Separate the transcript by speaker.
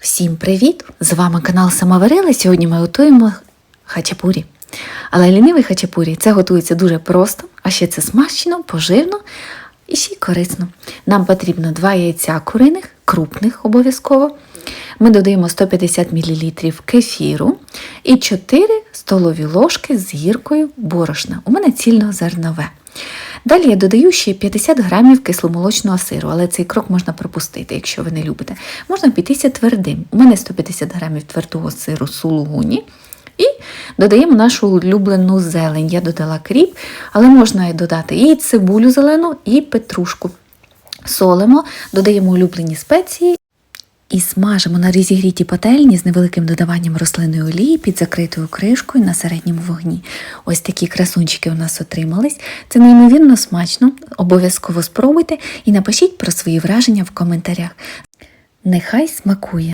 Speaker 1: Всім привіт! З вами канал Самоварила. Сьогодні ми готуємо хачапурі. Але лінивий хачапурі це готується дуже просто, а ще це смачно, поживно і ще й корисно. Нам потрібно 2 яйця куриних, крупних обов'язково. Ми додаємо 150 мл кефіру і 4 столові ложки з гіркою борошна. У мене цільнозернове. Далі я додаю ще 50 грамів кисломолочного сиру, але цей крок можна пропустити, якщо ви не любите. Можна пійтися твердим. У мене 150 грамів твердого сиру сулугуні. І додаємо нашу улюблену зелень. Я додала кріп, але можна додати і цибулю зелену, і петрушку. Солимо, додаємо улюблені спеції і смажимо на розігрітій пательні з невеликим додаванням рослинної олії під закритою кришкою на середньому вогні. Ось такі красунчики у нас отримались. Це неймовірно смачно. Обов'язково спробуйте і напишіть про свої враження в коментарях. Нехай смакує!